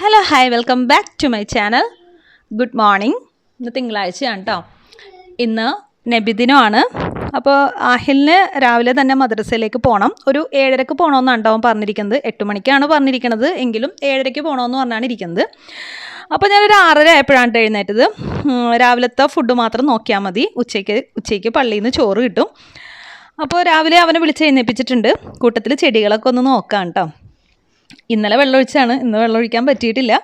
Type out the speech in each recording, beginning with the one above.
Hello hi welcome back to my channel good morning ഇന്ന് തിങ്കളാഴ്ചയാണ് കേട്ടോ ഇന്ന് നബിദിനമാണ്. അപ്പോൾ ആഹിലിന് രാവിലെ തന്നെ മദ്രസയിലേക്ക് പോകണം ഒരു ഏഴരക്ക് പോകണമെന്നാണ് അവൻ പറഞ്ഞിരിക്കുന്നത്. എട്ട് മണിക്കാണ് പറഞ്ഞിരിക്കുന്നത് എങ്കിലും ഏഴരയ്ക്ക് പോകണമെന്ന് പറഞ്ഞാണ് ഇരിക്കുന്നത്. അപ്പോൾ ഞാനൊരു ആറര ആയപ്പോഴാണ് എഴുന്നേറ്റത്. രാവിലത്തെ ഫുഡ് മാത്രം നോക്കിയാൽ മതി. ഉച്ചയ്ക്ക് ഉച്ചയ്ക്ക് പള്ളിയിൽ നിന്ന് ചോറ് കിട്ടും. അപ്പോൾ രാവിലെ അവനെ വിളിച്ച് എഴുന്നേപ്പിച്ചിട്ടുണ്ട്. കൂട്ടത്തിൽ ചെടികളൊക്കെ ഒന്ന് നോക്കാം കേട്ടോ ഇന്നലെ വെള്ളമൊഴിച്ചാണ് ഇന്ന് വെള്ളമൊഴിക്കാൻ പറ്റിയിട്ടില്ല.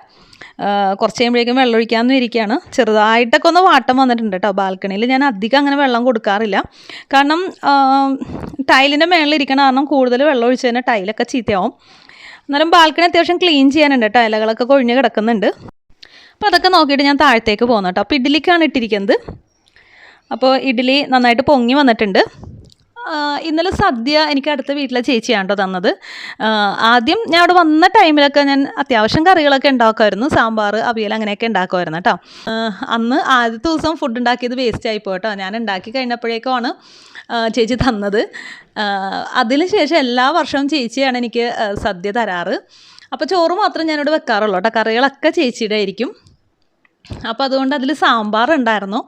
കുറച്ച് കഴിയുമ്പോഴേക്കും വെള്ളമൊഴിക്കാമെന്ന് ഇരിക്കുകയാണ്. ചെറുതായിട്ടൊക്കെ ഒന്ന് വാട്ടം വന്നിട്ടുണ്ട് കേട്ടോ ബാൽക്കണിയിൽ ഞാൻ അധികം അങ്ങനെ വെള്ളം കൊടുക്കാറില്ല. കാരണം ടൈലിന്റെ മേളിൽ ഇരിക്കണ കാരണം കൂടുതൽ വെള്ളം ഒഴിച്ച് ടൈലൊക്കെ ചീത്തയാവും. എന്നാലും ബാൽക്കണി അത്യാവശ്യം ക്ലീൻ ചെയ്യാനുണ്ട് കേട്ടോ ഇലകളൊക്കെ കൊഴിഞ്ഞ് കിടക്കുന്നുണ്ട്. അപ്പോൾ അതൊക്കെ നോക്കിയിട്ട് ഞാൻ താഴത്തേക്ക് പോകുന്നു കേട്ടോ അപ്പോൾ ഇഡ്ഡലിക്കാണ് ഇട്ടിരിക്കുന്നത്. അപ്പോൾ ഇഡ്ഡലി നന്നായിട്ട് പൊങ്ങി വന്നിട്ടുണ്ട്. ഇന്നലെ സദ്യ എനിക്ക് അടുത്ത വീട്ടിലെ ചേച്ചിയാണ് കേട്ടോ തന്നത് ആദ്യം ഞാൻ അവിടെ വന്ന ടൈമിലൊക്കെ ഞാൻ അത്യാവശ്യം കറികളൊക്കെ ഉണ്ടാക്കുമായിരുന്നു. സാമ്പാർ അവിയൽ അങ്ങനെയൊക്കെ ഉണ്ടാക്കുമായിരുന്നു കേട്ടോ. അന്ന് ആദ്യത്തെ ദിവസം ഫുഡ് ഉണ്ടാക്കിയത് വേസ്റ്റ് ആയിപ്പോ കേട്ടോ. ഞാൻ ഉണ്ടാക്കി കഴിഞ്ഞപ്പോഴേക്കുമാണ് ചേച്ചി തന്നത്. അതിന് ശേഷം എല്ലാ വർഷവും ചേച്ചിയാണ് എനിക്ക് സദ്യ തരാറ്. അപ്പോൾ ചോറ് മാത്രം ഞാനിവിടെ വെക്കാറുള്ളൂ കേട്ടോ. കറികളൊക്കെ ചേച്ചിയുടെ ആയിരിക്കും. അപ്പോൾ അതുകൊണ്ട് അതിൽ സാമ്പാർ ഉണ്ടായിരുന്നു.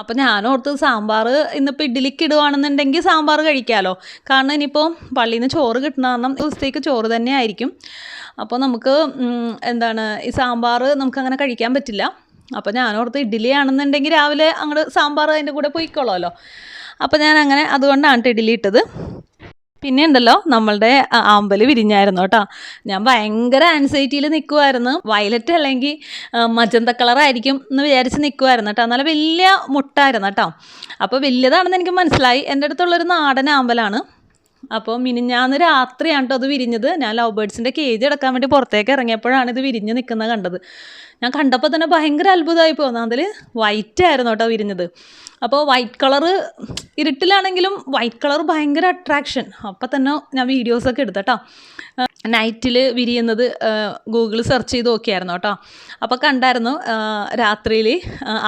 അപ്പോൾ ഓർത്ത് സാമ്പാർ ഇന്നിപ്പോൾ ഇഡ്ഡലിക്ക് ഇടുവാണെന്നുണ്ടെങ്കിൽ സാമ്പാർ കഴിക്കാമല്ലോ കാരണം ഇനിയിപ്പോൾ പള്ളിയിൽ നിന്ന് ചോറ് കിട്ടുന്ന കാരണം ദിവസത്തേക്ക് ചോറ് തന്നെ ആയിരിക്കും. അപ്പോൾ നമുക്ക് എന്താണ് ഈ സാമ്പാർ നമുക്കങ്ങനെ കഴിക്കാൻ പറ്റില്ല. അപ്പോൾ ഞാൻ ഓർത്ത് ഇഡ്ഡലി ആണെന്നുണ്ടെങ്കിൽ രാവിലെ അങ്ങോട്ട് സാമ്പാർ അതിന്റെ കൂടെ പോയിക്കോളാമല്ലോ അപ്പോൾ ഞാൻ അങ്ങനെ അതുകൊണ്ടാണ് ഇഡ്ഡലി ഇട്ടത്. പിന്നെ ഉണ്ടല്ലോ നമ്മളുടെ ആമ്പൽ വിരിഞ്ഞായിരുന്നു കേട്ടോ. ഞാൻ ഭയങ്കര ആൻസൈറ്റിയിൽ നിൽക്കുമായിരുന്നു വയലറ്റ് അല്ലെങ്കിൽ മജന്ത കളറായിരിക്കും എന്ന് വിചാരിച്ച് നിൽക്കുമായിരുന്നു കേട്ടോ. നല്ല വലിയ മുട്ടായിരുന്നു കേട്ടോ. അപ്പോൾ വലിയതാണെന്ന് എനിക്ക് മനസ്സിലായി. എന്റെ അടുത്തുള്ളൊരു നാടൻ ആമ്പലാണ്. അപ്പോൾ മിനിഞ്ഞാന്ന് രാത്രിയാണ് കേട്ടോ അത് വിരിഞ്ഞത്. ഞാൻ ലവ് ബേർഡ്സിന്റെ കേജ് എടുക്കാൻ വേണ്ടി പുറത്തേക്ക് ഇറങ്ങിയപ്പോഴാണ് ഇത് വിരിഞ്ഞ് നിൽക്കുന്നത് കണ്ടത്. ഞാൻ കണ്ടപ്പോൾ തന്നെ ഭയങ്കര അത്ഭുതമായി പോകുന്നത് അതിൽ വൈറ്റ് ആയിരുന്നു കേട്ടോ വിരിഞ്ഞത്. അപ്പോൾ വൈറ്റ് കളറ് ഇരുട്ടിലാണെങ്കിലും വൈറ്റ് കളർ ഭയങ്കര അട്രാക്ഷൻ അപ്പോൾ തന്നെ ഞാൻ വീഡിയോസൊക്കെ എടുത്തട്ടോ. നൈറ്റിൽ വിരിയുന്നത് ഗൂഗിൾ സെർച്ച് ചെയ്ത് നോക്കിയായിരുന്നു കേട്ടോ. അപ്പോൾ കണ്ടായിരുന്നു രാത്രിയിൽ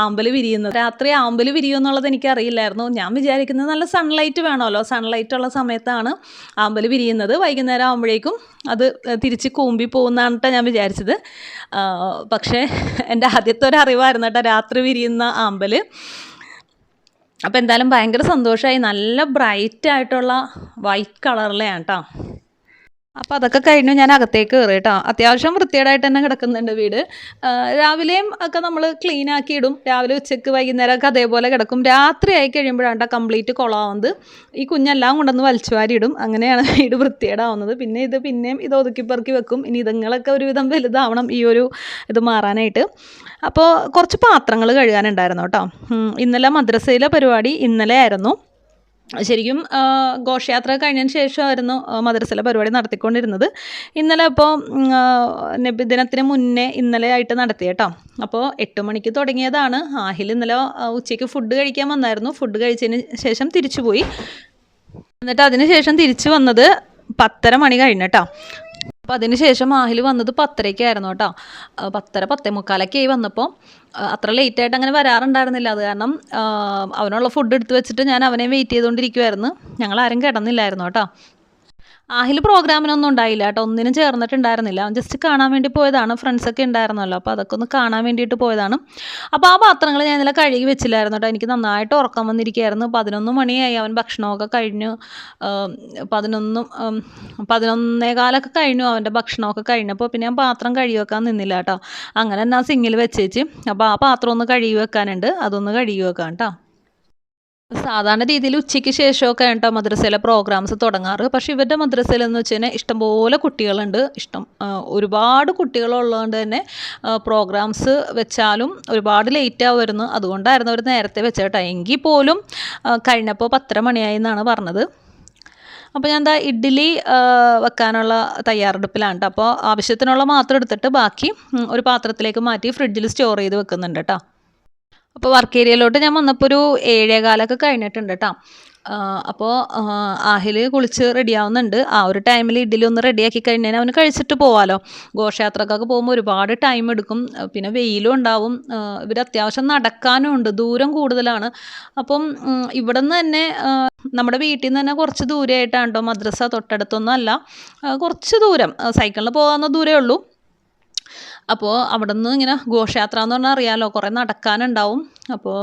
ആമ്പൽ വിരിയുന്നത്. രാത്രി ആമ്പൽ വിരിയും എന്നുള്ളത് എനിക്കറിയില്ലായിരുന്നു. ഞാൻ വിചാരിക്കുന്നത് നല്ല സൺലൈറ്റ് വേണമല്ലോ. സൺലൈറ്റ് ഉള്ള സമയത്താണ് ആമ്പൽ വിരിയുന്നത്. വൈകുന്നേരം ആകുമ്പോഴേക്കും അത് തിരിച്ച് കൂമ്പി പോകുന്നതാണ് കേട്ടോ ഞാൻ വിചാരിച്ചത്. പക്ഷേ എന്റെ ആദ്യത്തെ ഒരു അറിവായിരുന്നു കേട്ടോ രാത്രി വിരിയുന്ന ആമ്പൽ അപ്പോൾ എന്തായാലും ഭയങ്കര സന്തോഷമായി നല്ല ബ്രൈറ്റ് ആയിട്ടുള്ള വൈറ്റ് കളറിലെയാണ് കേട്ടോ അപ്പോൾ അതൊക്കെ കഴിഞ്ഞു ഞാൻ അകത്തേക്ക് കയറി കേട്ടോ. അത്യാവശ്യം വൃത്തികേടായിട്ട് തന്നെ കിടക്കുന്നുണ്ട് വീട്. രാവിലെയും ഒക്കെ നമ്മൾ ക്ലീൻ ആക്കി ഇടും. രാവിലെ ഉച്ചയ്ക്ക് വൈകുന്നേരമൊക്കെ അതേപോലെ കിടക്കും. രാത്രി ആയി കഴിയുമ്പോഴാണ് കംപ്ലീറ്റ് കുളമാവുന്നത് ഈ കുഞ്ഞെല്ലാം കൊണ്ടുവന്ന് വലിച്ചുവാരിയിടും അങ്ങനെയാണ് വീട് വൃത്തികേടാവുന്നത്. പിന്നെ ഇത് പിന്നെയും ഇത് ഒതുക്കി പെറുക്കി വെക്കും. ഇനി ഇതുങ്ങളൊക്കെ ഒരുവിധം വലുതാവണം ഈ ഒരു ഇത് മാറാനായിട്ട്. അപ്പോൾ കുറച്ച് പാത്രങ്ങൾ കഴുകാനുണ്ടായിരുന്നു കേട്ടോ. ഇന്നലെ മദ്രസയിലെ പരിപാടി ഇന്നലെ ആയിരുന്നു ശരിക്കും ഘോഷയാത്ര കഴിഞ്ഞതിന് ശേഷമായിരുന്നു മദ്രസല പരിപാടി നടത്തിക്കൊണ്ടിരുന്നത്. ഇന്നലെ അപ്പോൾ നബിദിനത്തിന് മുന്നേ ഇന്നലെ ആയിട്ട് നടത്തി കേട്ടോ. അപ്പോൾ എട്ട് മണിക്ക് തുടങ്ങിയതാണ്. ആഹിൽ ഇന്നലെ ഉച്ചയ്ക്ക് ഫുഡ് കഴിക്കാൻ വന്നായിരുന്നു. ഫുഡ് കഴിച്ചതിന് ശേഷം തിരിച്ചു പോയി. എന്നിട്ട് അതിന് ശേഷം തിരിച്ചു വന്നത് പത്തര മണി കഴിഞ്ഞിട്ടോ അപ്പോൾ അതിനുശേഷം ആഹിൽ വന്നത് പത്തരയ്ക്കായിരുന്നു കേട്ടോ. പത്തര പത്തേ മുക്കാലൊക്കെ ആയി വന്നപ്പോൾ അത്ര ലേറ്റ് ആയിട്ട് അങ്ങനെ വരാറുണ്ടായിരുന്നില്ല. അത് കാരണം അവനുള്ള ഫുഡ് എടുത്ത് വെച്ചിട്ട് ഞാൻ അവനെ വെയിറ്റ് ചെയ്തുകൊണ്ടിരിക്കുമായിരുന്നു ഞങ്ങൾ ആരും കിടന്നില്ലായിരുന്നു കേട്ടോ. ആഹിൽ പ്രോഗ്രാമിനൊന്നും ഉണ്ടായില്ല കേട്ടോ. ഒന്നിനും ചേർന്നിട്ടുണ്ടായിരുന്നില്ല. ജസ്റ്റ് കാണാൻ വേണ്ടി പോയതാണ്. ഫ്രണ്ട്സൊക്കെ ഉണ്ടായിരുന്നല്ലോ. അപ്പോൾ അതൊക്കെ ഒന്ന് കാണാൻ വേണ്ടിയിട്ട് പോയതാണ്. അപ്പോൾ ആ പാത്രങ്ങൾ ഞാൻ ഇന്നലെ കഴുകി വെച്ചില്ലായിരുന്നു കേട്ടോ. എനിക്ക് നന്നായിട്ട് ഉറക്കം വന്നിരിക്കുകയായിരുന്നു. പതിനൊന്ന് മണിയായി. അവൻ ഭക്ഷണമൊക്കെ കഴിഞ്ഞു. പതിനൊന്നും പതിനൊന്നേകാലൊക്കെ കഴിഞ്ഞു അവന്റെ ഭക്ഷണമൊക്കെ കഴിഞ്ഞപ്പോൾ പിന്നെ ഞാൻ പാത്രം കഴുകി വെക്കാൻ നിന്നില്ല കേട്ടോ. അങ്ങനെ തന്നെ സിങ്ങിൽ വെച്ചേച്ച്. അപ്പോൾ ആ പാത്രം ഒന്ന് കഴുകി വെക്കാനുണ്ട്. അതൊന്ന് കഴുകി വെക്കാം കേട്ടോ. സാധാരണ രീതിയിൽ ഉച്ചയ്ക്ക് ശേഷമൊക്കെ കേട്ടോ മദ്രസയിലെ പ്രോഗ്രാംസ് തുടങ്ങാറ്. പക്ഷെ ഇവരുടെ മദ്രസയിൽ എന്ന് വെച്ച് കഴിഞ്ഞാൽ ഇഷ്ടംപോലെ കുട്ടികളുണ്ട്. ഇഷ്ടം ഒരുപാട് ഒരുപാട് കുട്ടികളുള്ളതുകൊണ്ട് തന്നെ പ്രോഗ്രാംസ് വെച്ചാലും ഒരുപാട് ലേറ്റ് ആവുമായിരുന്നു. അതുകൊണ്ടായിരുന്നു അവർ നേരത്തെ വെച്ചേട്ടാ. എങ്കിൽ പോലും കഴിഞ്ഞപ്പോൾ പത്തര മണിയായി എന്നാണ് പറഞ്ഞത്. അപ്പോൾ ഞാൻ എന്താ ഇഡ്ഡലി വെക്കാനുള്ള തയ്യാറെടുപ്പിലാണ് കേട്ടോ അപ്പോൾ ആവശ്യത്തിനുള്ള മാത്രം എടുത്തിട്ട് ബാക്കി ഒരു പാത്രത്തിലേക്ക് മാറ്റി ഫ്രിഡ്ജിൽ സ്റ്റോർ ചെയ്ത് വെക്കുന്നുണ്ട് കേട്ടോ. അപ്പോൾ വർക്ക് ഏരിയയിലോട്ട് ഞാൻ വന്നപ്പോൾ ഒരു ഏഴേകാലൊക്കെ കഴിഞ്ഞിട്ടുണ്ട് കേട്ടോ അപ്പോൾ ആഹിൽ കുളിച്ച് റെഡിയാവുന്നുണ്ട് ആ ഒരു ടൈമിൽ ഇഡ്ഡലി ഒന്ന് റെഡിയാക്കി കഴിഞ്ഞാൽ അവന് കഴിച്ചിട്ട് പോവാലോ. ഘോഷയാത്രക്കൊക്കെ പോകുമ്പോൾ ഒരുപാട് ടൈം എടുക്കും. പിന്നെ വെയിലും ഉണ്ടാവും. ഇവർ അത്യാവശ്യം നടക്കാനും ഉണ്ട്. ദൂരം കൂടുതലാണ്. അപ്പം ഇവിടെ നിന്ന് തന്നെ നമ്മുടെ വീട്ടിൽ നിന്ന് തന്നെ കുറച്ച് ദൂരമായിട്ടാണ് കേട്ടോ മദ്രസ തൊട്ടടുത്തൊന്നും അല്ല. കുറച്ച് ദൂരം. സൈക്കിളിൽ പോകാവുന്ന ദൂരമേ ഉള്ളൂ. അപ്പോൾ അവിടെ നിന്ന് ഇങ്ങനെ ഘോഷയാത്ര എന്ന് പറഞ്ഞാൽ അറിയാമല്ലോ കുറേ നടക്കാനുണ്ടാവും. അപ്പോൾ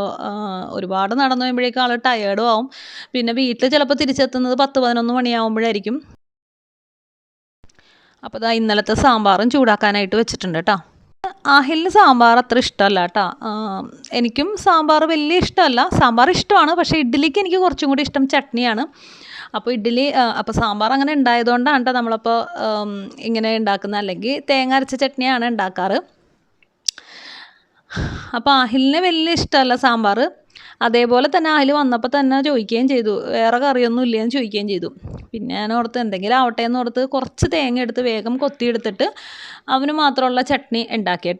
ഒരുപാട് നടന്നു കഴിയുമ്പോഴേക്കും ആൾ ടയേർഡും ആവും. പിന്നെ വീട്ടിൽ ചിലപ്പോൾ തിരിച്ചെത്തുന്നത് പത്ത് പതിനൊന്ന് മണിയാവുമ്പോഴായിരിക്കും. അപ്പോൾ ഇതാ ഇന്നലത്തെ സാമ്പാറും ചൂടാക്കാനായിട്ട് വെച്ചിട്ടുണ്ട് കേട്ടോ ആഹിലിന് സാമ്പാർ അത്ര ഇഷ്ടമല്ല കേട്ടോ എനിക്കും സാമ്പാർ വലിയ ഇഷ്ടമല്ല. സാമ്പാർ ഇഷ്ടമാണ് പക്ഷേ ഇഡ്ഡലിക്ക് എനിക്ക് കുറച്ചും കൂടി ഇഷ്ടം ചട്നിയാണ്. അപ്പോൾ ഇഡ്ഡലി അപ്പോൾ സാമ്പാർ അങ്ങനെ ഉണ്ടായതുകൊണ്ടാണ് കേട്ടോ നമ്മളപ്പോൾ ഇങ്ങനെ ഉണ്ടാക്കുന്നത്. അല്ലെങ്കിൽ തേങ്ങ അരച്ച ചട്നിയാണ് ഉണ്ടാക്കാറ്. അപ്പോൾ ആഹിലിന് വലിയ ഇഷ്ടമല്ല സാമ്പാർ. അതേപോലെ തന്നെ ആഹിൽ വന്നപ്പോൾ തന്നെ ചോദിക്കുകയും ചെയ്തു. വേറെ കറിയൊന്നും ഇല്ലയെന്ന് ചോദിക്കുകയും ചെയ്തു. പിന്നെ ഞാൻ ഓർത്ത് എന്തെങ്കിലും ആവട്ടെ എന്ന് ഓർത്ത് കുറച്ച് തേങ്ങ എടുത്ത് വേഗം കൊത്തിയെടുത്തിട്ട് അവന് മാത്രമുള്ള ചട്നി ഉണ്ടാക്കി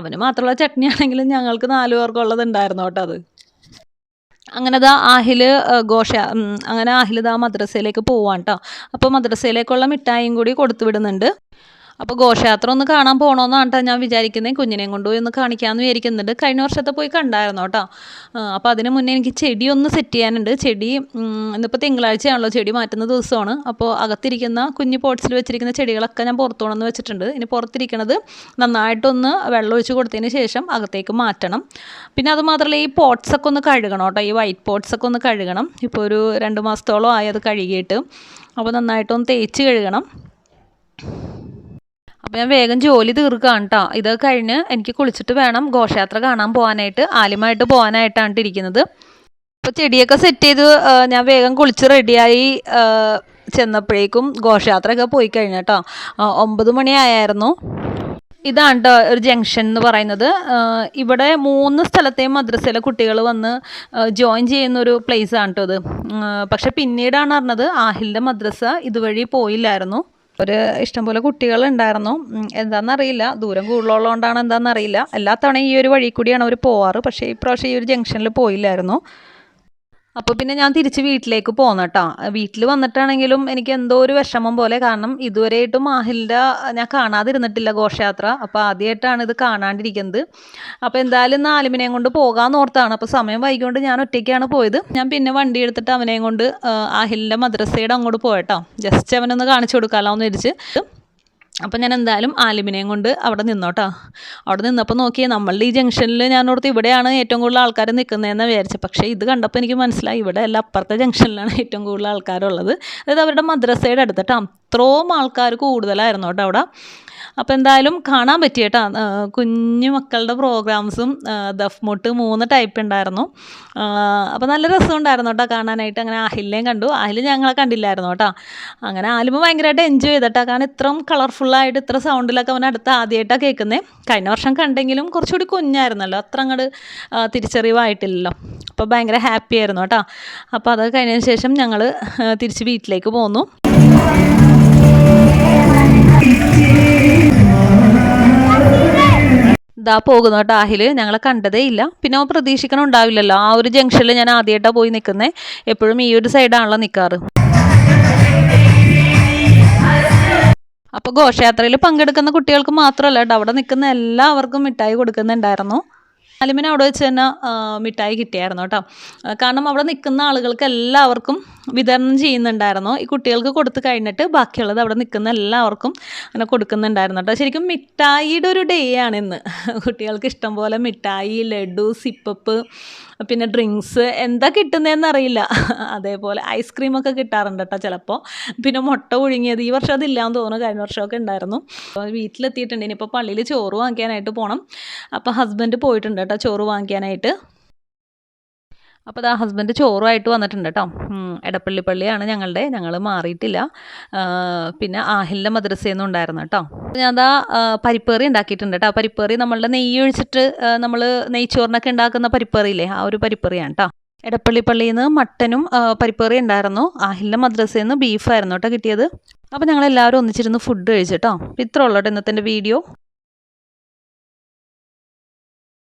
അവന് മാത്രമുള്ള ചട്നി ആണെങ്കിലും ഞങ്ങൾക്ക് നാല് പേർക്കുള്ളത് ഉണ്ടായിരുന്നു കേട്ടോ അത്. അങ്ങനെ ദാ ആഹിൽ ഘോഷ അങ്ങനെ ആഹിൽ മദ്രസയിലേക്ക് പോവാണ് കേട്ടോ അപ്പോൾ മദ്രസയിലേക്കുള്ള മിഠായിയും കൂടി കൊടുത്തു വിടുന്നുണ്ട്. അപ്പോൾ ഘോഷയാത്ര ഒന്ന് കാണാൻ പോകണമെന്നാണ് കേട്ടോ ഞാൻ വിചാരിക്കുന്നത് കുഞ്ഞിനെയും കൊണ്ടുപോയി ഒന്ന് കാണിക്കാമെന്ന് വിചാരിക്കുന്നുണ്ട് കഴിഞ്ഞ വർഷത്തെ പോയി കണ്ടായിരുന്നു കേട്ടോ അപ്പോൾ അതിന് മുന്നേ എനിക്ക് ചെടി ഒന്ന് സെറ്റ് ചെയ്യാനുണ്ട്. ചെടി ഇന്നിപ്പോൾ തിങ്കളാഴ്ചയാണല്ലോ ചെടി മാറ്റുന്ന ദിവസമാണ്. അപ്പോൾ അകത്തിരിക്കുന്ന കുഞ്ഞു പോട്ട്സിൽ വെച്ചിരിക്കുന്ന ചെടികളൊക്കെ ഞാൻ പുറത്തു കൊണ്ടുവന്ന് വെച്ചിട്ടുണ്ട്. ഇനി പുറത്തിരിക്കുന്നത് നന്നായിട്ടൊന്ന് വെള്ളം ഒഴിച്ച് കൊടുത്തതിന് ശേഷം അകത്തേക്ക് മാറ്റണം. പിന്നെ അതുമാത്രമല്ല ഈ പോട്ട്സൊക്കെ ഒന്ന് കഴുകണം കേട്ടോ ഈ വൈറ്റ് പോട്ട്സൊക്കെ ഒന്ന് കഴുകണം. ഇപ്പോൾ ഒരു രണ്ട് മാസത്തോളം ആയി അത് കഴുകിയിട്ട്. അപ്പോൾ നന്നായിട്ടൊന്ന് തേച്ച് കഴുകണം. അപ്പോൾ ഞാൻ വേഗം ജോലി തീർക്കുകയാണ് കേട്ടോ ഇത് കഴിഞ്ഞ് എനിക്ക് കുളിച്ചിട്ട് വേണം ഘോഷയാത്ര കാണാൻ പോകാനായിട്ട് ആലുമായിട്ട് പോകാനായിട്ടാണ് ഇരിക്കുന്നത്. അപ്പോൾ ചെടിയൊക്കെ സെറ്റ് ചെയ്ത് ഞാൻ വേഗം കുളിച്ച് റെഡിയായി ചെന്നപ്പോഴേക്കും ഘോഷയാത്രയൊക്കെ പോയി കഴിഞ്ഞു കേട്ടോ ഒമ്പത് മണിയായിരുന്നു ഇതാണ് കേട്ടോ ഒരു ജംഗ്ഷൻ എന്ന് പറയുന്നത്. ഇവിടെ മൂന്ന് സ്ഥലത്തെയും മദ്രസയിലെ കുട്ടികൾ വന്ന് ജോയിൻ ചെയ്യുന്ന ഒരു പ്ലേസ് ആണ് കേട്ടോ ഇത്. പക്ഷെ പിന്നീടാണ് അറിഞ്ഞത് ആഹിലിന്റെ മദ്രസ ഇതുവഴി പോയില്ലായിരുന്നു. ഒരു ഇഷ്ടംപോലെ കുട്ടികളുണ്ടായിരുന്നു. എന്താണെന്നറിയില്ല ദൂരം കൂടുതലുള്ളതുകൊണ്ടാണ് എന്താണെന്നറിയില്ല എല്ലാ തവണയും ഈ ഒരു വഴി കൂടിയാണ് അവർ പോവാറ്. പക്ഷേ ഇപ്രാവശ്യം ഈ ഒരു ജംഗ്ഷനിൽ പോയില്ലായിരുന്നു. അപ്പോൾ പിന്നെ ഞാൻ തിരിച്ച് വീട്ടിലേക്ക് പോന്നു കേട്ടോ വീട്ടിൽ വന്നിട്ടാണെങ്കിലും എനിക്ക് എന്തോ ഒരു വിഷമം പോലെ കാരണം ഇതുവരെയായിട്ടും മാഹിലിന്റെ ഞാൻ കാണാതിരുന്നിട്ടില്ല ഘോഷയാത്ര. അപ്പോൾ ആദ്യമായിട്ടാണ് ഇത് കാണാണ്ടിരിക്കുന്നത്. അപ്പോൾ എന്തായാലും നാലുമിനെയും കൊണ്ട് പോകാമെന്ന് ഓർത്താണ്. അപ്പോൾ സമയം വൈകിക്കൊണ്ട് ഞാൻ ഒറ്റയ്ക്കാണ് പോയത്. ഞാൻ പിന്നെ വണ്ടി എടുത്തിട്ട് അവനെയും കൊണ്ട് ആഹിലിന്റെ മദ്രസയുടെ അങ്ങോട്ട് പോയട്ടോ. ജസ്റ്റ് അവനൊന്ന് കാണിച്ചു കൊടുക്കാമല്ലോ എന്ന് അപ്പം ഞാൻ എന്തായാലും ആലിമിനെയും കൊണ്ട് അവിടെ നിന്നോട്ടോ. അവിടെ നിന്നപ്പോൾ നോക്കിയേ നമ്മളുടെ ഈ ജംഗ്ഷനിൽ ഞാൻ ഓർത്ത് ഇവിടെയാണ് ഏറ്റവും കൂടുതൽ ആൾക്കാർ നിൽക്കുന്നതെന്ന് വിചാരിച്ചത് പക്ഷേ ഇത് കണ്ടപ്പോൾ എനിക്ക് മനസ്സിലായി ഇവിടെ അല്ല അപ്പുറത്തെ ജംഗ്ഷനിലാണ് ഏറ്റവും കൂടുതൽ ആൾക്കാരുള്ളത്. അതായത് അവരുടെ മദ്രസയുടെ അടുത്തിട്ട് അത്രയും ആൾക്കാർ കൂടുതലായിരുന്നു കേട്ടോ അവിടെ. അപ്പോൾ എന്തായാലും കാണാൻ പറ്റി കേട്ടോ. കുഞ്ഞു മക്കളുടെ പ്രോഗ്രാംസും ദഫ്മുട്ട് മൂന്ന് ടൈപ്പ് ഉണ്ടായിരുന്നു. അപ്പോൾ നല്ല രസമുണ്ടായിരുന്നു കേട്ടോ കാണാനായിട്ട്. അങ്ങനെ ആഹിലിനെയും കണ്ടു. ആഹിൽ ഞങ്ങളെ കണ്ടില്ലായിരുന്നു കേട്ടോ. അങ്ങനെ ആലുമ ഭയങ്കരമായിട്ട് എൻജോയ് ചെയ്തിട്ടാ കാരണം ഇത്രയും കളർഫുള്ളായിട്ട് ഇത്ര സൗണ്ടിലൊക്കെ അവൻ അടുത്ത് ആദ്യമായിട്ടാണ് കേൾക്കുന്നത് കഴിഞ്ഞ വർഷം കണ്ടെങ്കിലും കുറച്ചുകൂടി കുഞ്ഞായിരുന്നല്ലോ. അത്ര അങ്ങോട്ട് തിരിച്ചറിവായിട്ടില്ലല്ലോ. അപ്പോൾ ഭയങ്കര ഹാപ്പി ആയിരുന്നു കേട്ടോ. അപ്പോൾ അത് കഴിഞ്ഞതിന് ശേഷം ഞങ്ങൾ തിരിച്ച് വീട്ടിലേക്ക് പോന്നു. ഇതാ പോകുന്നു അഹിൽ ഞങ്ങളെ കണ്ടതേ ഇല്ല. പിന്നെ അവൻ പ്രതീക്ഷിക്കണം ഉണ്ടാവില്ലല്ലോ. ആ ഒരു ജംഗ്ഷനിൽ ഞാൻ ആദ്യമായിട്ടാണ് പോയി നിൽക്കുന്നത് എപ്പോഴും ഈ ഒരു സൈഡാണല്ലോ നിൽക്കാറ് അപ്പോൾ ഘോഷയാത്രയിൽ പങ്കെടുക്കുന്ന കുട്ടികൾക്ക് മാത്രമല്ല കേട്ടോ. അവിടെ നിൽക്കുന്ന എല്ലാവർക്കും മിഠായി കൊടുക്കുന്നുണ്ടായിരുന്നു. അലിമിന് അവിടെ വെച്ച് തന്നെ മിഠായി കിട്ടിയായിരുന്നു കേട്ടോ. കാരണം അവിടെ നിൽക്കുന്ന ആളുകൾക്ക് എല്ലാവർക്കും വിതരണം ചെയ്യുന്നുണ്ടായിരുന്നു? ഈ കുട്ടികൾക്ക് കൊടുത്തു കഴിഞ്ഞിട്ട് ബാക്കിയുള്ളത് അവിടെ നിൽക്കുന്ന എല്ലാവർക്കും അങ്ങനെ കൊടുക്കുന്നുണ്ടായിരുന്നു? കേട്ടോ ശരിക്കും മിഠായിയുടെ ഒരു ഡേ ആണ് ഇന്ന്. കുട്ടികൾക്ക് ഇഷ്ടം പോലെ മിഠായി ലഡു സിപ്പപ്പ് പിന്നെ ഡ്രിങ്ക്സ്. എന്താ കിട്ടുന്നതെന്ന് അറിയില്ല. അതേപോലെ ഐസ്ക്രീമൊക്കെ കിട്ടാറുണ്ട് കേട്ടോ ചിലപ്പോൾ പിന്നെ മുട്ട പുഴുങ്ങിയത്. ഈ വർഷം അതില്ലാന്ന് തോന്നുന്നു. കഴിഞ്ഞ വർഷമൊക്കെ ഉണ്ടായിരുന്നു. വീട്ടിലെത്തിയിട്ടുണ്ട്. ഇനിയിപ്പോൾ പള്ളിയിൽ ചോറ് വാങ്ങിക്കാനായിട്ട് പോകണം അപ്പോൾ ഹസ്ബൻഡ് പോയിട്ടുണ്ട് കേട്ടോ ചോറ് വാങ്ങിക്കാനായിട്ട്. അപ്പോൾ അതാ ഹസ്ബൻഡ് ചോറുമായിട്ട് വന്നിട്ടുണ്ട് കേട്ടോ എടപ്പള്ളി പള്ളിയാണ് ഞങ്ങളുടെ. ഞങ്ങൾ മാറിയിട്ടില്ല. പിന്നെ ആഹിലിന്റെ മദ്രസയിൽ നിന്നും ഉണ്ടായിരുന്നു കേട്ടോ ഞാൻ അതാ പരിപ്പേറി ഉണ്ടാക്കിയിട്ടുണ്ട് കേട്ടോ പരിപ്പേറി നമ്മളുടെ നെയ്യ് ഒഴിച്ചിട്ട് നമ്മൾ നെയ്ച്ചോറിനൊക്കെ ഉണ്ടാക്കുന്ന പരിപ്പേറിയില്ലേ ആ ഒരു പരിപ്പേറിയാണ് കേട്ടോ എടപ്പള്ളി പള്ളിയിൽ നിന്ന് മട്ടനും പരിപ്പേറി ഉണ്ടായിരുന്നു. ആഹിലിന്റെ മദ്രസയിൽ ബീഫായിരുന്നു കേട്ടോ കിട്ടിയത്. അപ്പോൾ ഞങ്ങളെല്ലാവരും ഒന്നിച്ചിരുന്ന് ഫുഡ് കഴിച്ചിട്ടോ ഇത്ര ഉള്ളൂ കേട്ടോ ഇന്നത്തെ വീഡിയോ